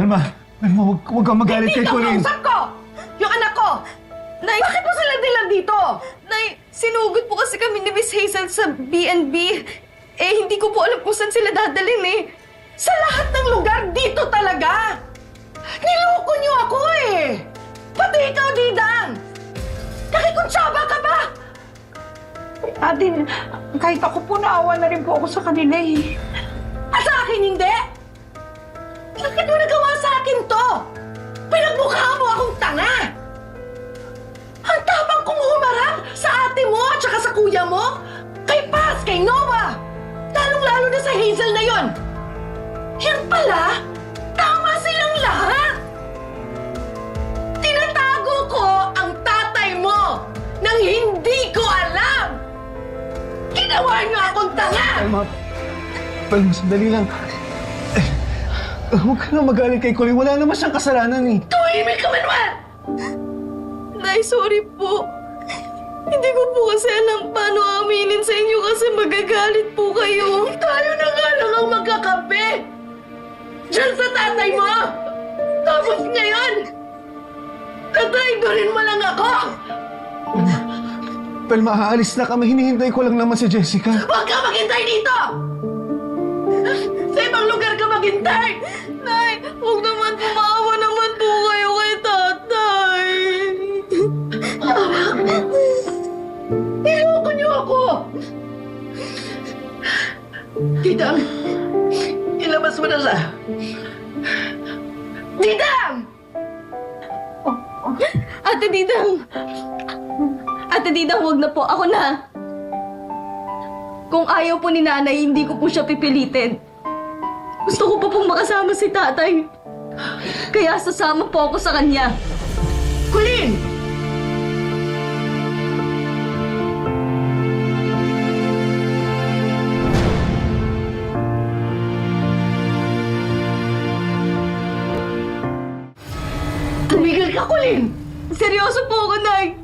Palma, Palma, huwag, huwag kang magalit kay Colleen. kausap ko! Yung anak ko! Nay, bakit po sila dilan dito? Nay, sinugod po kasi kami ni Miss Hazel sa B&B. Eh, hindi ko po alam kung saan sila dadalhin eh. Sa lahat ng lugar, dito talaga! Niloko niyo ako eh! Pati ikaw, Didang! Nakikuntsaba ka ba? Ate, kahit ako po naawa na rin po ako sa kanila eh. At sa akin, hindi! Pinagmukha mo akong tanga! Ang tapang kong humarap sa ate mo at saka sa kuya mo, kay Paz, kay Noah! Lalong-lalo na sa Hazel na yon. Yan pala, tama silang lahat! Tinatago ko ang tatay mo nang hindi ko alam! Ginawa niyo akong tanga! Palma, Palma, sandali lang. Eh, huwag ka na magalit kay Colleen. Wala naman siyang kasalanan eh. Tumimik ka, Manuel! Nay, sorry po. Hindi ko po kasi alam paano aminin sa inyo kasi magagalit po kayo. Tayo na nga lang ang magkakape! Diyan sa tatay mo! Tapos ngayon, tatraidorin mo lang ako! Palma, aalis na kami. Hinihintay ko lang naman si Jessica. Huwag ka maghintay dito! Sa ibang lugar ka maghintay! Didang! Ilabas mo na siya! Didang! Ate Didang! Ate Didang, huwag na po. Ako na. Kung ayaw po ni nanay, hindi ko po siya pipilitin. Gusto ko pa pong makasama si tatay. Kaya sasama po ako sa kanya. Kulin! Tumigil ka, Kulin! Seryoso po ako, Nay.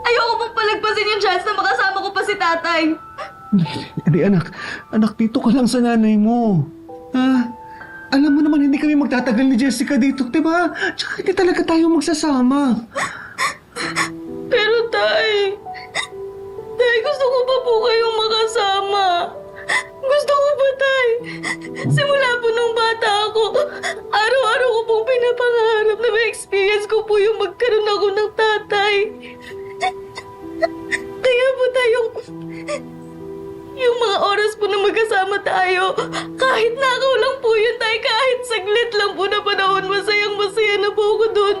Ayoko pong palagpasin yung chance na makasama ko pa si tatay. Hindi, anak. Anak, dito ka lang sa nanay mo. Ha? Alam mo naman, hindi kami magtatagal ni Jessica dito, di ba? Tsaka hindi talaga tayo magsasama. Pero tay, tay gusto ko pa po kayong makasama. Gusto ko pa tay. Simula po nung bata yung mga oras po na magkasama tayo, kahit nakaw lang po yun tayo, kahit saglit lang po na panahon, masayang masaya na po ako doon.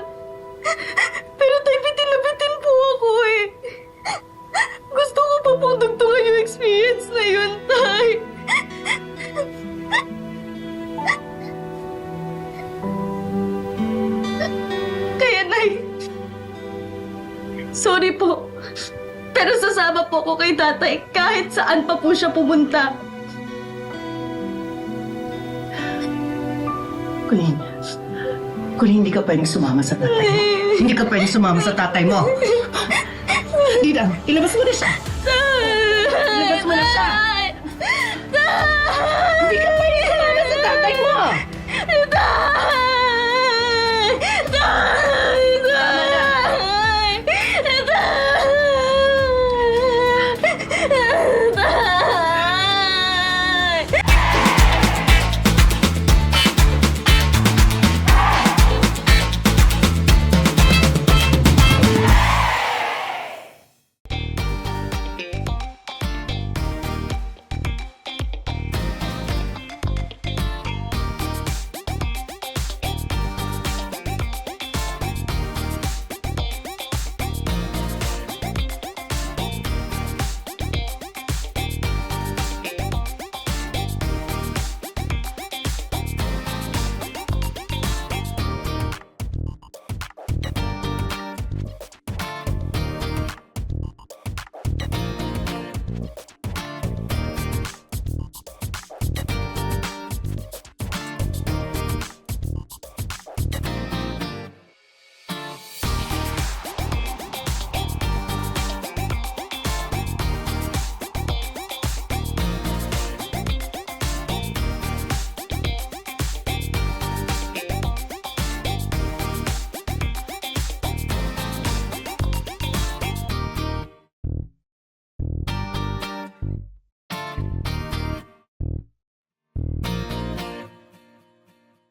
Pero tay, bitin na bitin po ako eh. Gusto ko pa pong dugtungan yung experience na yun, tay. Kaya, Nay, sorry po. Pero sasama po ko kay tatay kahit saan pa po siya pumunta. Kulin, Kulin, hindi ka pwedeng sumama sa tatay mo. Hindi ka pwedeng sumama sa tatay mo. Didang, ilabas mo na siya. Ilabas mo na siya. Hindi ka pwedeng sumama sa tatay mo.